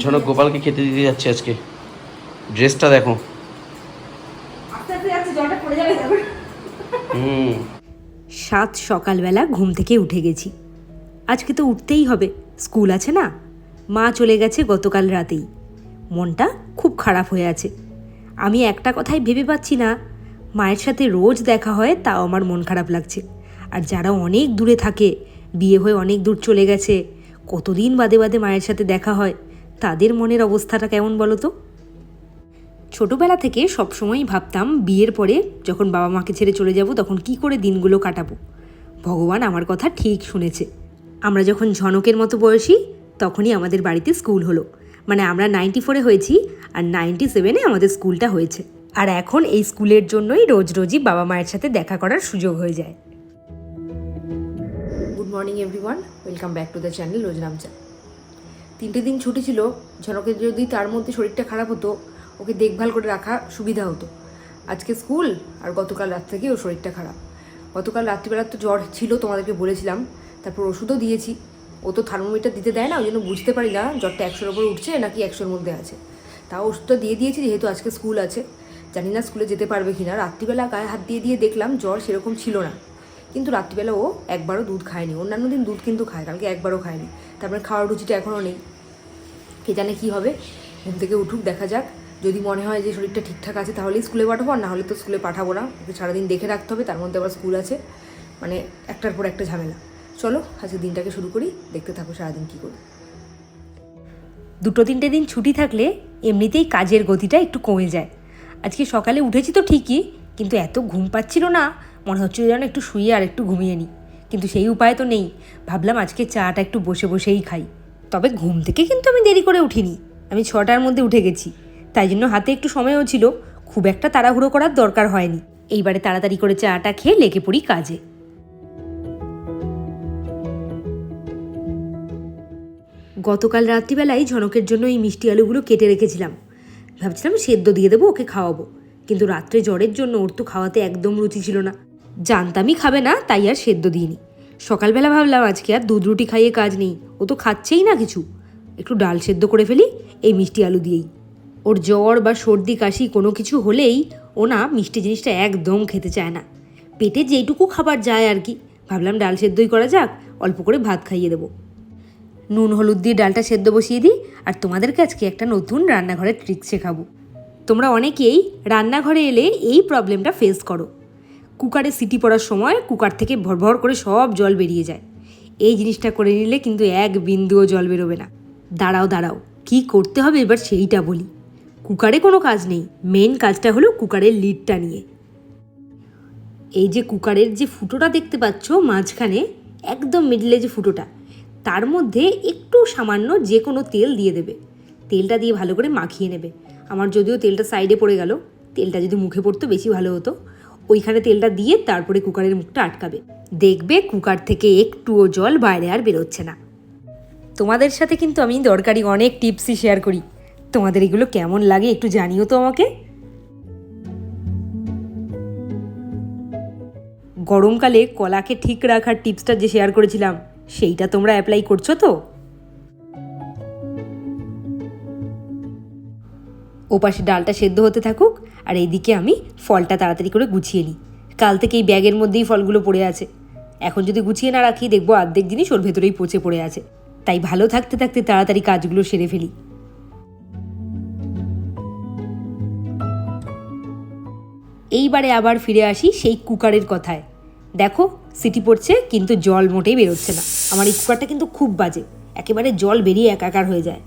ঝনক গোপালকে খেতে দিতে যাচ্ছে আজকে। ড্রেসটা দেখো। হুম। সাত সকালবেলা ঘুম থেকে উঠে গেছি। আজকে তো উঠতেই হবে স্কুল আছে না? মা চলে গেছে গতকাল রাতেই। মনটা খুব খারাপ হয়ে আছে। আমি একটা কথাই ভেবে পাচ্ছি না মায়ের সাথে রোজ দেখা হয় তাও আমার মন খারাপ লাগছে। আর যারা অনেক দূরে থাকে বিয়ে হয়ে অনেক দূর চলে গেছে কতদিন বাদে বাদে মায়ের সাথে দেখা হয়? তাদের মনের অবস্থাটা কেমন বলো তো? ছোটবেলা থেকে সবসময়ই ভাবতাম বিয়ের পরে যখন বাবা মাকে ছেড়ে চলে যাব তখন কি করে দিনগুলো কাটাবো। ভগবান আমার কথা ঠিক শুনেছে। আমরা যখন ঝনকের মতো বয়সী তখনই আমাদের বাড়িতে স্কুল হলো। মানে আমরা নাইনটি ফোরে হয়েছি আর নাইনটি সেভেনে আমাদের স্কুলটা হয়েছে। আর এখন এই স্কুলের জন্যই রোজ রোজই বাবা মায়ের সাথে দেখা করার সুযোগ হয়ে যায়। Good morning everyone welcome back to the channel রোজ নামচা তিনটে দিন ছুটি ছিল ঝনকের যদি তার মধ্যে শরীরটা খারাপ হতো, ওকে দেখভাল করে রাখা সুবিধা হতো। আজকে স্কুল আর গতকাল রাত থেকে ওর শরীরটা খারাপ। গতকাল রাত্রিবেলা তো জ্বর ছিল, তোমাদেরকে বলেছিলাম। তারপর ওষুধও দিয়েছি। ও তো থার্মোমিটার দিতে দেয় না, ওই জন্য বুঝতে পারি না জ্বরটা একশোর ওপর উঠছে নাকি একশোর মধ্যে আছে। তাও ওষুধটা দিয়ে দিয়েছি, যেহেতু আজকে স্কুল আছে। জানি না স্কুলে যেতে পারবে কি না রাত্রিবেলা গায়ে হাত দিয়ে দিয়ে দেখলাম জ্বর সেরকম ছিল না। কিন্তু রাত্রিবেলা ও একবারও দুধ খায়নি। অন্যান্য দিন দুধ কিন্তু খায়, কালকে একবারও খায়নি। তারপরে খাওয়ার রুচিটা এখনও নেই। কে জানে কী হবে। ঘুম থেকে উঠুক, দেখা যাক। যদি মনে হয় যে শরীরটা ঠিকঠাক আছে, তাহলেই স্কুলে পাঠাবো, আর না হলে তো স্কুলে পাঠাবো না। ওকে সারাদিন দেখে রাখতে হবে, তার মধ্যে আবার স্কুল আছে। মানে একটার পর একটা ঝামেলা। চলো আজকে দিনটাকে শুরু করি, দেখতে থাকো সারাদিন কী করি। দুটো তিনটে দিন ছুটি থাকলে এমনিতেই কাজের গতিটা একটু কমে যায়। আজকে সকালে উঠেছি তো ঠিকই, কিন্তু এত ঘুম পাচ্ছিল না, মনে হচ্ছিল যেন একটু শুয়ে আর একটু ঘুমিয়ে নিই। কিন্তু সেই উপায় তো নেই। ভাবলাম আজকে চাটা একটু বসে বসেই খাই। তবে ঘুম থেকে কিন্তু আমি দেরি করে উঠিনি। আমি ছটার মধ্যে উঠে গেছি। তাই জন্য হাতে একটু সময়ও ছিল। খুব একটা তাড়াহুড়ো করার দরকার হয়নি। এইবারে তাড়াতাড়ি করে চাটা খেয়ে লেগে পড়ি কাজে। গতকাল রাত্রিবেলায় ঝনকের জন্য এই মিষ্টি আলুগুলো কেটে রেখেছিলাম। ভাবছিলাম সেদ্ধ দিয়ে দেবো, ওকে খাওয়াবো। কিন্তু রাত্রে জ্বরের জন্য ওর তো খাওয়াতে একদম রুচি ছিল না। জানতামই খাবে না, তাই আর সেদ্ধ দিইনি। সকালবেলা ভাবলাম আজকে আর দুধ রুটি খাইয়ে কাজ নেই। ও তো খাচ্ছেই না কিছু। একটু ডাল সেদ্ধ করে ফেলি, এই মিষ্টি আলু দিয়েই। ওর জ্বর বা সর্দি কাশি কোনো কিছু হলেই ও না মিষ্টি জিনিসটা একদম খেতে চায় না। পেটে যেইটুকু খাবার যায় আর কি। ভাবলাম ডাল সেদ্ধই করা যাক, অল্প করে ভাত খাইয়ে দেবো। নুন, হলুদ দিয়ে ডালটা সেদ্ধ বসিয়ে দিই, আর তোমাদেরকে আজকে একটা নতুন রান্নাঘরের ট্রিক শেখাবো। তোমরা অনেকেই রান্নাঘরে এলে এই প্রবলেমটা ফেস করো। কুকারে সিটি পড়ার সময় কুকার থেকে ভরভর করে সব জল বেরিয়ে যায়। এই জিনিসটা করে নিলে কিন্তু এক বিন্দুও জল বেরোবে না। দাঁড়াও দাঁড়াও, কি করতে হবে এবার সেইটা বলি। কুকারে কোনো কাজ নেই মেন কাজটা হলো কুকারের লিডটা নিয়ে। এই যে কুকারের যে ফুটোটা দেখতে পাচ্ছ মাঝখানে, একদম মিডলে যে ফুটোটা, তার মধ্যে একটু সামান্য যে কোনো তেল দিয়ে দেবে। তেলটা দিয়ে ভালো করে মাখিয়ে নেবে। আমার যদিও তেলটা সাইডে পড়ে গেল, তেলটা যদি মুখে পড়তো বেশি ভালো হতো। ওইখানে তেলটা দিয়ে তারপরে কুকারের মুখটা আটকাবে। দেখবে কুকার থেকে একটুও জল বাইরে আর বেরোচ্ছে না। তোমাদের সাথে কিন্তু আমি দরকারি অনেক টিপসই শেয়ার করি। তোমাদের এগুলো কেমন লাগে একটু জানিও তো আমাকে। গরমকালে কলাকে ঠিক রাখার টিপসটা যে শেয়ার করেছিলাম, সেইটা তোমরা অ্যাপ্লাই করছ তো? ওপাশে ডালটা সেদ্ধ হতে থাকুক, আর এইদিকে আমি ফলটা তাড়াতাড়ি করে গুছিয়ে নিই। কাল থেকে এই ব্যাগের মধ্যেই ফলগুলো পড়ে আছে। এখন যদি গুছিয়ে না রাখি, দেখব অর্ধেক জিনিস ওর ভেতরেই পচে পড়ে আছে। তাই ভালো থাকতে থাকতে তাড়াতাড়ি কাজগুলো সেরে ফেলি। এইবারে আবার ফিরে আসি সেই কুকারের কথায়। দেখো, সিটি পড়ছে, কিন্তু জল মোটেই বেরোচ্ছে না। আমার এই কুকারটা কিন্তু খুব বাজে। একেবারে জল বেরিয়ে একাকার হয়ে যায়।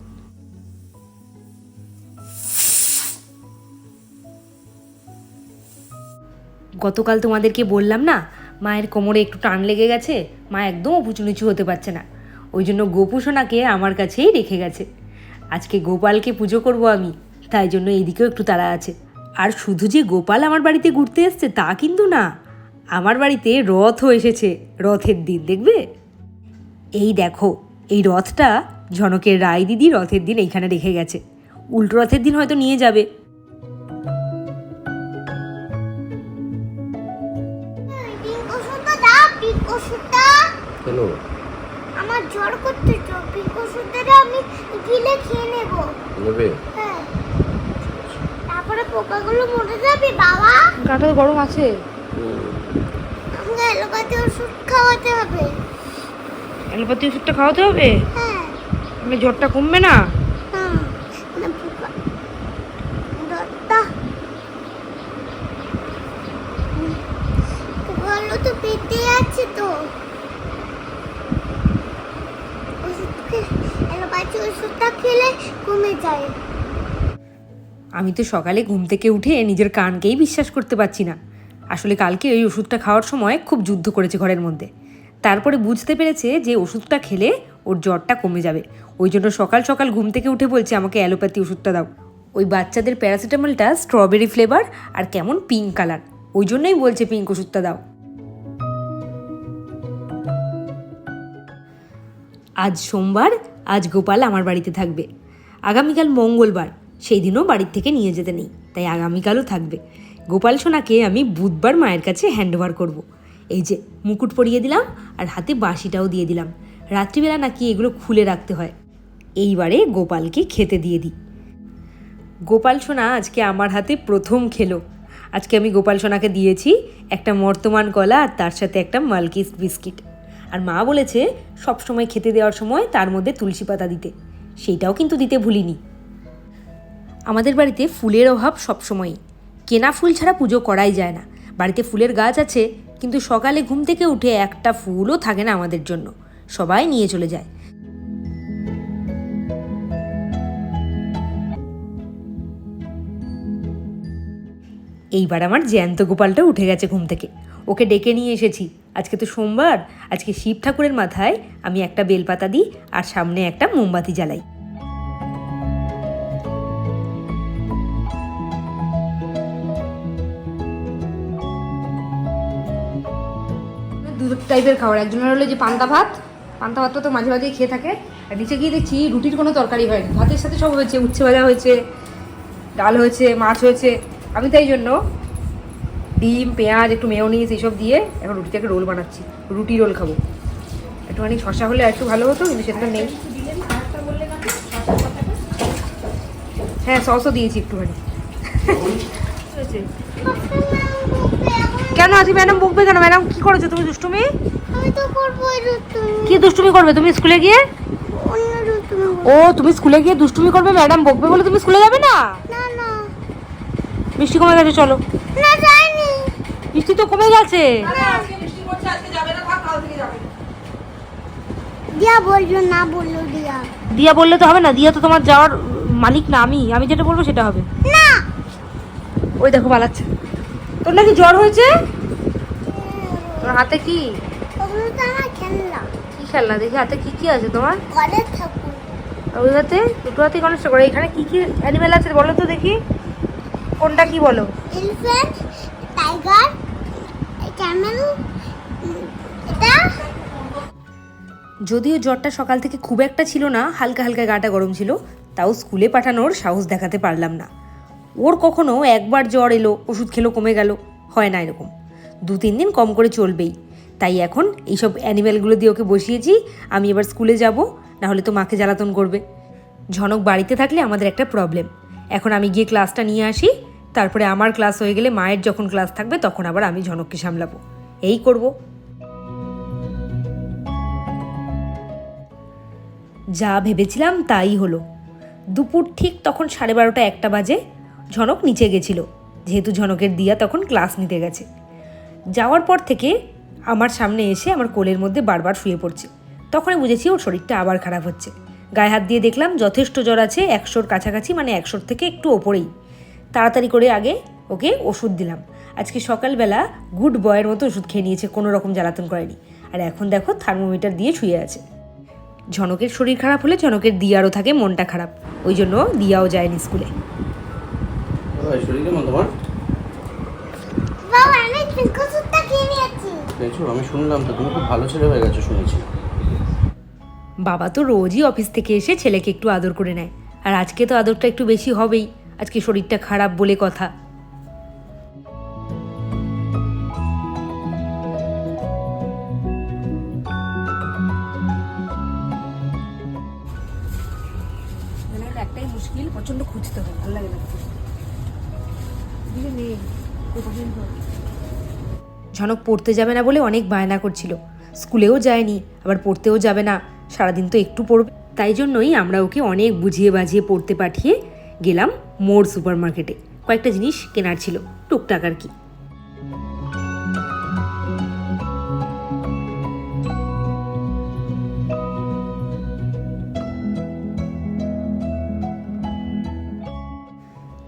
গতকাল তোমাদেরকে বললাম না, মায়ের কোমরে একটু টান লেগে গেছে, মা একদম উঁচু নিচু হতে পারছে না। ওই জন্য গোপুসোনাকে আমার কাছেই রেখে গেছে। আজকে গোপালকে পুজো করব আমি, তাই জন্য এইদিকেও একটু তাড়া আছে। আর শুধু যে গোপাল আমার বাড়িতে ঘুরতে এসছে, তা কিন্তু না। আমার বাড়িতে রথও এসেছে, রথের দিন, দেখবে? এই দেখো, এই রথটা ঝনকের রায় দিদি রথের দিন এইখানে রেখে গেছে। উল্টো রথের দিন হয়তো নিয়ে যাবে। ওষুধটা কেন? আমার জ্বর করতে পিঙ্ক ওষুধটা আমি গিলে খেয়ে নেব। নেবে? হ্যাঁ। তারপরে পোকাগুলো মরে যাবে বাবা। গাটা গরম আছে? আমাকে এলোপাতি ওষুধ খাওয়াতে হবে। অ্যালোপ্যাথি ওষুধটা খাওয়াতে হবে? হ্যাঁ। মানে জ্বরটা কমবে না? হ্যাঁ না পোকা জ্বরটা পোকাগুলো তো পেটে আছে তো। আমি তো সকালে ঘুম থেকে উঠে নিজের কানকেই বিশ্বাস করতে পারছি না। আসলে কালকে ওই ওষুধটা খাওয়ার সময় খুব যুদ্ধ করেছে ঘরের মধ্যে। তারপরে বুঝতে পেরেছে যে ওষুধটা খেলে ওর জ্বরটা কমে যাবে। ওই জন্য সকাল সকাল ঘুম থেকে উঠে বলছে, আমাকে অ্যালোপ্যাথি ওষুধটা দাও। ওই বাচ্চাদের প্যারাসিটামলটা স্ট্রবেরি ফ্লেভার আর কেমন পিঙ্ক কালার ওই জন্যই বলছে পিঙ্ক ওষুধটা দাও। আজ সোমবার, আজ গোপাল আমার বাড়িতে থাকবে। আগামীকাল মঙ্গলবার, সেই দিনও বাড়ির থেকে নিয়ে যেতে নেই, তাই আগামীকালও থাকবে। গোপাল সোনাকে আমি বুধবার মায়ের কাছে হ্যান্ডওভার করব। এই যে, মুকুট পরিয়ে দিলাম আর হাতে বাঁশিটাও দিয়ে দিলাম। রাত্রিবেলা নাকি এগুলো খুলে রাখতে হয়। এইবারে গোপালকে খেতে দিয়ে দিই। গোপাল সোনা আজকে আমার হাতে প্রথম খেলো। আজকে আমি গোপাল সোনাকে দিয়েছি একটা মর্তমান কলা আর তার সাথে একটা মালকিস বিস্কিট। আর মা বলেছে, সব সময় খেতে দেওয়ার সময় তার মধ্যে তুলসী পাতা দিতে। সেইটাও কিন্তু দিতে ভুলিনি। আমাদের বাড়িতে ফুলের অভাব সবসময়ই কেনা ফুল ছাড়া পুজো করাই যায় না। বাড়িতে ফুলের গাছ আছে, কিন্তু সকালে ঘুম থেকে উঠে একটা ফুলও থাকে না আমাদের জন্য। সবাই নিয়ে চলে যায়। এইবার আমার জ্যান্ত গোপালটা উঠে গেছে ঘুম থেকে। ওকে ডেকে নিয়ে এসেছি। আজকে তো সোমবার, আজকে শিব ঠাকুরের মাথায় আমি একটা বেলপাতা দিই আর সামনে একটা মোমবাতি জ্বালাই। টাইপের খাবার, একজনের হলো যে পান্তা ভাত, পান্তা ভাতটা তো মাঝে মাঝে খেয়ে থাকে, আর নিচে গিয়ে দেখছি রুটির কোনো তরকারি হয়নি ভাতের সাথে সব হয়েছে, উচ্ছে ভাজা হয়েছে, ডাল হয়েছে, মাছ হয়েছে, আমি তাই জন্য ডিম পেঁয়াজ একটু মেয়োনিজ এইসব দিয়ে এখন রুটিটাকে রোল বানাচ্ছি। রুটি রোল খাব। একটুখানি শশা হলে একটু ভালো হতো কিন্তু সেটা নেই। হ্যাঁ সসও দিয়েছি একটুখানি। কেন আজকে ম্যাডাম বকবে কেন? ম্যাডাম কি করেছ তুমি দুষ্টুমি? কি দুষ্টুমি করবে? তুমি স্কুলে গিয়ে? ও তুমি স্কুলে গিয়ে দুষ্টুমি করবে? ম্যাডাম বকবে বলে তুমি স্কুলে যাবে না? মিষ্টি কমে গেছে চলো। না মিষ্টি তো কমে গেছে। দিয়া বলল না বলল দিয়া। দিয়া বললে তো হবে না দিয়া তো তোমার যাওয়ার মালিক না আমি। আমি যেটা বলব সেটা হবে। না। ওই দেখো পালাচ্ছে। তোর নাকি জ্বর হয়েছে? তোর হাতে কি? ওগুলো তো আমার খেলনা। কি খেলনা? দেখি হাতে কি কি আছে তোমার? ওই হাতে? দুটো হাতে কনস্ট করে এখানে কি কি অ্যানিমেল আছে বলো তো দেখি। কোনটা কি বলো? এলিফ্যান্ট যদিও জ্বরটা সকাল থেকে খুব একটা ছিল না, হালকা হালকা গাটা গরম ছিল, তাও স্কুলে পাঠানোর সাহস দেখাতে পারলাম না। ওর কখনো একবার জ্বর এলো, ওষুধ খেলো, কমে গেল, হয় না এরকম। দু তিন দিন কম করে চলবেই। তাই এখন এইসব অ্যানিম্যালগুলো দিয়ে ওকে বসিয়েছি, আমি এবার স্কুলে যাব না হলে তো মাকে জ্বালাতন করবে। ঝনক বাড়িতে থাকলে আমাদের একটা প্রবলেম। এখন আমি গিয়ে ক্লাসটা নিয়ে আসি তারপরে আমার ক্লাস হয়ে গেলে মায়ের যখন ক্লাস থাকবে, তখন আবার আমি ঝনককে সামলাবো। এই করব। যা ভেবেছিলাম তাই হলো। দুপুর ঠিক তখন সাড়ে বারোটা একটা বাজে, ঝনক নিচে গেছিল। যেহেতু ঝনকের দিয়া তখন ক্লাস নিতে গেছে। যাওয়ার পর থেকে আমার সামনে এসে আমার কোলের মধ্যে বারবার শুয়ে পড়ছে। তখনই বুঝেছি ওর শরীরটা আবার খারাপ হচ্ছে। গায়ে হাত দিয়ে দেখলাম যথেষ্ট জ্বর আছে, একশোর কাছাকাছি মানে একশোর থেকে একটু ওপরেই। তাড়াতাড়ি করে আগে ওকে ওষুধ দিলাম। আজকে সকালবেলা গুড বয়ের মতো ওষুধ খেয়ে নিয়েছে কোনো রকম জ্বালাতন করেনি। আর এখন দেখো থার্মোমিটার দিয়ে শুয়ে আছে। ঝনকের শরীর খারাপ হলে ঝনকের দিয়ারও থাকে মনটা খারাপ। ওই জন্য দিয়াও যায়নি স্কুলে। আমি শুনলাম তো তুমি খুব ভালো ছেলে হয়ে গেছো শুনেছি। বাবা তো রোজই অফিস থেকে এসে ছেলেকে একটু আদর করে নেয়। আর আজকে তো আদরটা একটু বেশি হবেই। আজকে শরীরটা খারাপ বলে কথা। মানে একটাই মুশকিল প্রচণ্ড খুঁজতে হবে ভালো লাগে ঝনক পড়তে যাবে না বলে অনেক বায়না করছিল। স্কুলেও যায়নি আবার পড়তেও যাবে না। সারাদিন তো একটু পড়বে। তাই জন্যই আমরা ওকে অনেক বুঝিয়ে বাজিয়ে পড়তে পাঠিয়ে গেলাম মোর সুপার মার্কেটে কয়েকটা জিনিস কেনার ছিল, টুকটাক আর কি।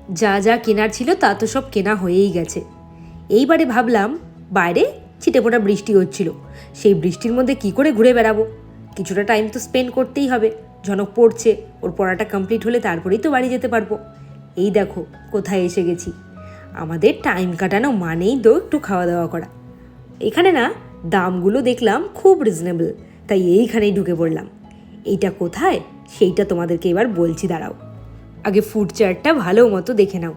যা যা কেনার ছিল তা তো সব কেনা হয়েই গেছে। এইবারে ভাবলাম, বাইরে ছিটেফোঁটা বৃষ্টি হচ্ছিল, সেই বৃষ্টির মধ্যে কি করে ঘুরে বেড়াবো? কিছুটা টাইম তো স্পেন্ড করতেই হবে। ঝনক পড়ছে, ওর পড়াটা কমপ্লিট হলে তারপরেই তো বাড়ি যেতে পারব। এই দেখো, কোথায় এসে গেছি। আমাদের টাইম কাটানো মানেই তো একটু খাওয়া দাওয়া করা। এখানে না, দামগুলো দেখলাম খুব রিজনেবল তাই এইখানেই ঢুকে পড়লাম। এইটা কোথায়? সেইটা তোমাদেরকে এবার বলছি, দাঁড়াও। আগে ফুড চার্টটা ভালো মতো দেখে নাও।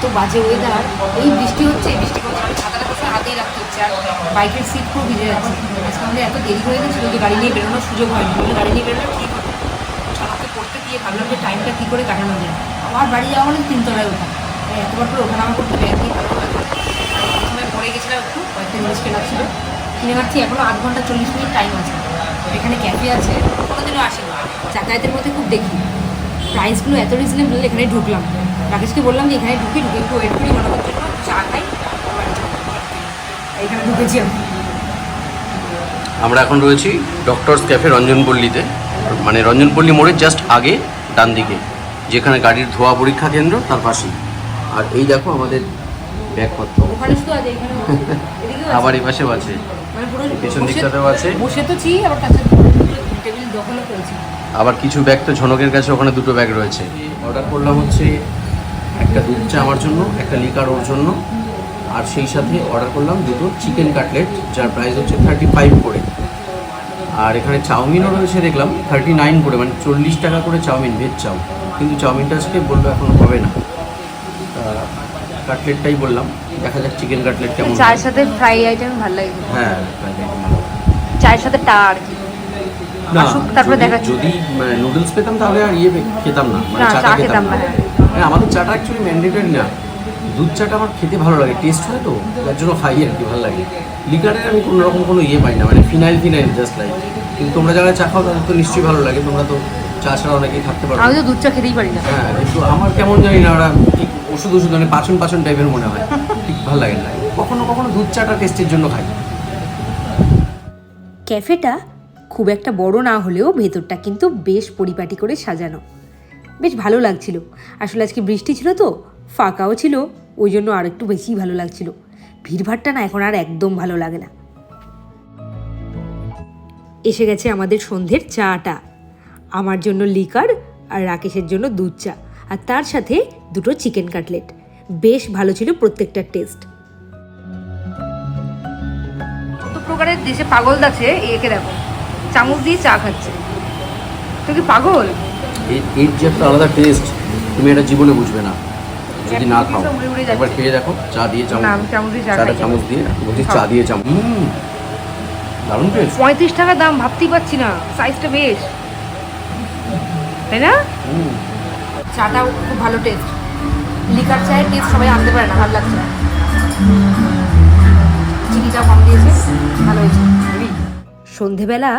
তো বাজে ওয়েদার এই বৃষ্টি হচ্ছে, বৃষ্টি ছাতাটা হাতেই রাখতে আর বাইকের সিট খুব ভিজে যাচ্ছে। আজকে আমাদের এত দেরি হয়ে গেছিল যে গাড়ি নিয়ে বেরোনোর সুযোগ হয়নি। বলে গাড়ি নিয়ে বেরোলে ঠিক হতো পড়তে গিয়ে ভাবলাম যে টাইমটা কী করে কাটানো যায়। আমার বাড়ি যাওয়া মানে তিনতলায় ওঠা। এতবার করে ওঠানামা করতে ব্যাংকেই ভালো লাগে প্রথমে পড়ে গেছিলাম একটু, কয়েকটা জিনিস কেনা ছিল। কিনে পাচ্ছি এখনও আধ ঘণ্টা চল্লিশ মিনিট টাইম আছে। এখানে ক্যাফে আছে, কোনোদিনও আসি না যাতায়াতের মধ্যে খুব দেখি। প্রাইসগুলো এত রিজনেবল এখানে ঢুকলাম। রাকেশকে বললাম যে এখানে ঢুকে ঢুকে একটু ওয়েট করি মনে জন্য চা খাই। এখানে ঢুকেছি আমি। আমরা এখন রয়েছি ডক্টরস ক্যাফে রঞ্জনপল্লীতে। মানে রঞ্জনপল্লী মোড়ের জাস্ট আগে ডান দিকে যেখানে গাড়ির ধোয়া পরীক্ষা কেন্দ্র তার পাশেই। আর এই দেখো আমাদের ব্যাগপত্র। ওখানে শুধু আছে এখানে এদিকেও আছে। আবার এই পাশেও আছে। মানে পেছন দিকটাতেও আছে। বসে তো ছি আবার কাছে টেবিল দখলও করেছি। আবার কিছু ব্যাগ তো ঝনকের কাছে ওখানে দুটো ব্যাগ রয়েছে। অর্ডার করলাম হচ্ছে একটা দুধ চা আমার জন্য একটা লিকার ওর জন্য। আর সেই সাথে অর্ডার করলাম দুটো চিকেন কাটলেট যার প্রাইস হচ্ছে থার্টি ফাইভ করে। আর এখানে চাউমিনও রয়েছে দেখলাম থার্টি নাইন করে মানে চল্লিশ টাকা করে চাউমিন ভেজ চাউ কিন্তু চাউমিনটা আজকে বলল এখন হবে না। কাটলেটটাই বললাম দেখা যাক চিকেন কাটলেট কেমন চায়ের সাথে ফ্রাই আইটেম ভালো লাগে। হ্যাঁ চায়ের সাথে টা আর কি। না তারপরে যদি-। নুডলস পেতাম তাহলে আর ইয়ে খেতাম না মানে চা খেতাম না। না। হ্যাঁ আমাদের চাটা অ্যাকচুয়ালি ম্যান্ডেটরি না। দুধ চাটা আমার খেতে ভালো লাগে টেস্ট হয় তো তার জন্য খাই আর কি ভালো লাগে। লিকারের আমি কোনো রকম কোনো ইয়ে পাই না মানে ফিনাইল ফিনাইল জাস্ট লাইক কিন্তু তোমরা যারা চা খাও তাদের তো নিশ্চয়ই ভালো লাগে তোমরা তো চা ছাড়া অনেকেই থাকতে পারো। আমি তো দুধ চা খেতেই পারি না। হ্যাঁ কিন্তু আমার কেমন জানি না ওরা ঠিক ওষুধ ওষুধ মানে পাচন পাচন টাইপের মনে হয়। ঠিক ভালো লাগে না। কখনো কখনো দুধ চাটা টেস্টের জন্য খাই। ক্যাফেটা খুব একটা বড় না হলেও ভেতরটা কিন্তু বেশ পরিপাটি করে সাজানো। বেশ ভালো লাগছিল। আসলে আজকে বৃষ্টি ছিল তো ফাঁকাও ছিল ওই জন্য আর একটু বেশি ভালো লাগছিল। ভিড়ভাড়টা না এখন আর একদম ভালো লাগে না। এসে গেছে আমাদের সন্ধ্যের চাটা। আমার জন্য লিকার আর রাকেশের জন্য দুধ চা। আর তার সাথে দুটো চিকেন কাটলেট। বেশ ভালো ছিল প্রত্যেকটা টেস্ট। কত প্রকারের দেশে পাগল আছে একে দেখো। চামচ দিয়ে চা খাচ্ছে। তুই কি পাগল? এর যে একটা আলাদা টেস্ট তুমি এটা জীবনে বুঝবে না। যদি না খাও। একবার খেয়ে দেখো চা দিয়ে চামচ চাটা চামচ দিয়ে বলছি চা দিয়ে চামচ। দারুণ টেস্ট পঁয়ত্রিশ টাকা দাম ভাবতেই পারছি না সাইজটা বেশ। তাই না? চাটাও খুব ভালো টেস্ট লিকার চায়ের টেস্ট সবাই আনতে পারে না ভালো লাগছে চিনিটা কম দিয়েছে ভালো হয়েছে। সন্ধেবেলা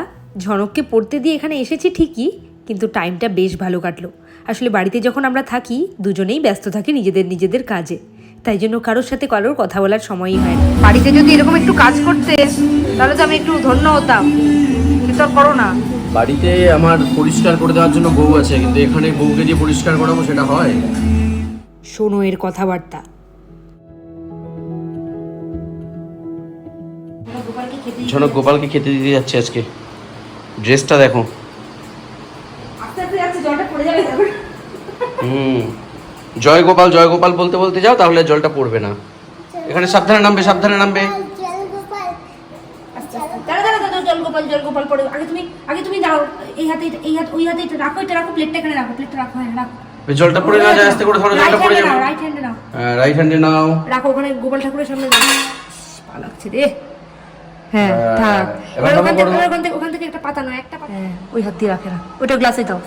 ঝনককে পড়তে দিয়ে এখানে এসেছি ঠিকই কিন্তু টাইমটা বেশ ভালো কাটলো। আসলে বাড়িতে যখন আমরা থাকি দুজনেই ব্যস্ত থাকি নিজেদের নিজেদের কাজে। তাই জন্য কারোর সাথে কারোর কথা বলার সময়ই হয় না। বাড়িতে যদি এরকম একটু কাজ করতে তাহলে তো আমি একটু ধন্য হতাম। কিন্তু আর করো না। বাড়িতে আমার পরিষ্কার করে দেওয়ার জন্য বউ আছে কিন্তু এখানে বউকে দিয়ে পরিষ্কার করাবো সেটা হয়? শোনো এর কথাবার্তা। ঝনক গোপালকে খেতে দিতে যাচ্ছে আজকে। ড্রেসটা দেখো। হুম। জয় গোপাল জয় গোপাল বলতে বলতে যাও তাহলে জলটা পড়বে না। এখানে সাবধানে নামবে সাবধানে নামবে। জল গোপাল দাঁড়া দাঁড়া দাঁড়া জল গোপাল পড়ে। আগে তুমি আগে তুমি দাও এই হাতে এই হাত ওই হাতে এটা রাখো এটা রাখো প্লেটটা এখানে রাখো প্লেটটা রাখো হ্যাঁ রাখো। জলটা পড়ে না যায় আস্তে করে ধরো জলটা পড়ে যাবে। রাইট হ্যান্ডে নাও রাইট হ্যান্ডে নাও। রাখো ওখানে গোপাল ঠাকুরের সামনে দাও লাগছে রে। হ্যাঁ হ্যাঁ, থাক। ওখান থেকে ওখান থেকে একটা পাতা একটা পাতা। হ্যাঁ ওই হাত দিয়ে রাখে না। ওটা গ্লাসে দাও।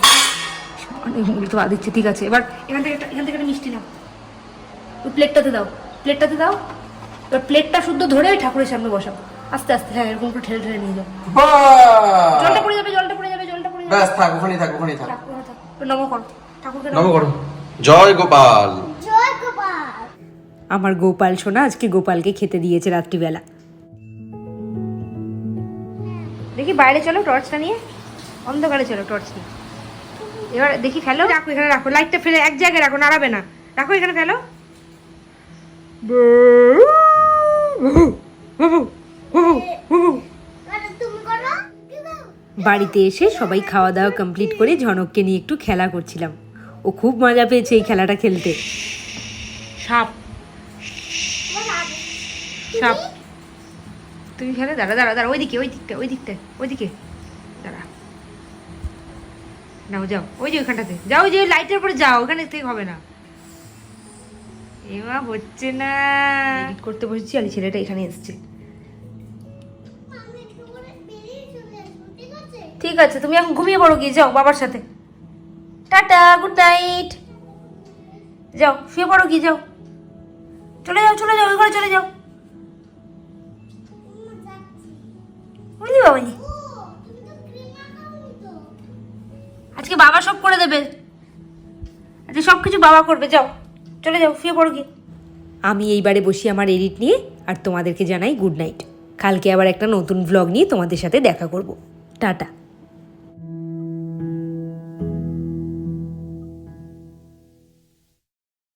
অনেক মুড়ি তো দিচ্ছে ঠিক আছে। এবার এখান থেকে একটা এখান থেকে একটা মিষ্টি নাও। ওই প্লেটটাতে দাও। প্লেটটাতে দাও। এবার প্লেটটা শুদ্ধ ধরে ওই ঠাকুরের সামনে বসাও। আস্তে আস্তে। হ্যাঁ এরকম করে ঠেলে ঠেলে নিয়ে যাও। জলটা পড়ে যাবে জলটা পড়ে যাবে জলটা পড়ে যাবে। ব্যাস থাক ওখানেই থাক ওখানেই থাক। নম করো। ঠাকুরকে নম করো। জয় গোপাল। জয় গোপাল। আমার গোপাল সোনা আজকে গোপালকে খেতে দিয়েছে রাত্রিবেলা। দেখি বাইরে চলো টর্চটা নিয়ে। অন্ধকারে চলো টর্চ নিয়ে। এবার দেখি ফেলো। রাখো এখানে রাখো। লাইটটা ফেলে এক জায়গায় রাখো নাড়াবে না। রাখো এখানে ফেলো। বাড়িতে এসে সবাই খাওয়া দাওয়া কমপ্লিট করে ঝনককে নিয়ে একটু খেলা করছিলাম। ও খুব মজা পেয়েছে এই খেলাটা খেলতে। সাপ। সাপ। তুমি খেলে দাঁড়া দাঁড়া দাঁড়া ওইদিকে ওই দিকটা ওই দিকটা ওইদিকে দাঁড়া নাও, যাও। ওই যে ওইখানটাতে। যাও যে লাইটের উপরে যাও ওখানে থেকে হবে না। এমা হচ্ছে না। করতে বসেছি, আর ছেলেটা এখানে এসছে। ঠিক আছে, তুমি এখন ঘুমিয়ে পড়ো গিয়ে, যাও, বাবার সাথে। টাটা গুড নাইট যাও, শুয়ে পড়ো গিয়ে, যাও। চলে যাও চলে যাও, ওই ঘরে চলে যাও। বুঝলি বাবা বাবাজি? আজকে বাবা সব করে দেবে। আজকে সব কিছু বাবা করবে, যাও। চলে যাও, শুয়ে পড়ো গিয়ে। আমি এইবারে বসি আমার এডিট নিয়ে, আর তোমাদেরকে জানাই গুড নাইট। কালকে আবার একটা নতুন ব্লগ নিয়ে তোমাদের সাথে দেখা করব। টাটা।